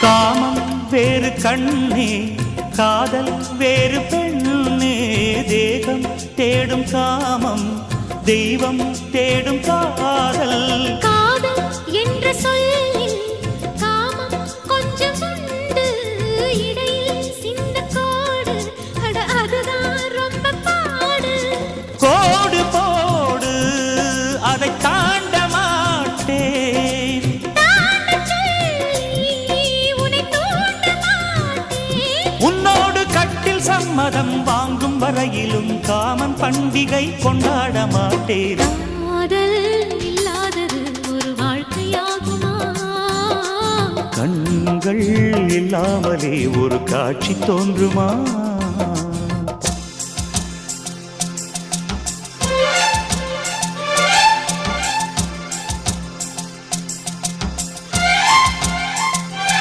காமம் வேறு கண்ணே காதல் வேறு பெண்ணே. தேகம் தேடும் காமம் தெய்வம் தேடும் காதல். காதல் என்ற சொல்லில் காமம் கொஞ்சம் உண்டு. இடையில் சின்ன கோடு அட அதுதான் ரொம்ப பாடு. கோடு போடு அதை சம்மதம் வாங்கும் வரையிலும் காமன் பண்டிகை கொண்டாட மாட்டேன். கண்கள் இல்லாமலே ஒரு காட்சி தோன்றுமா?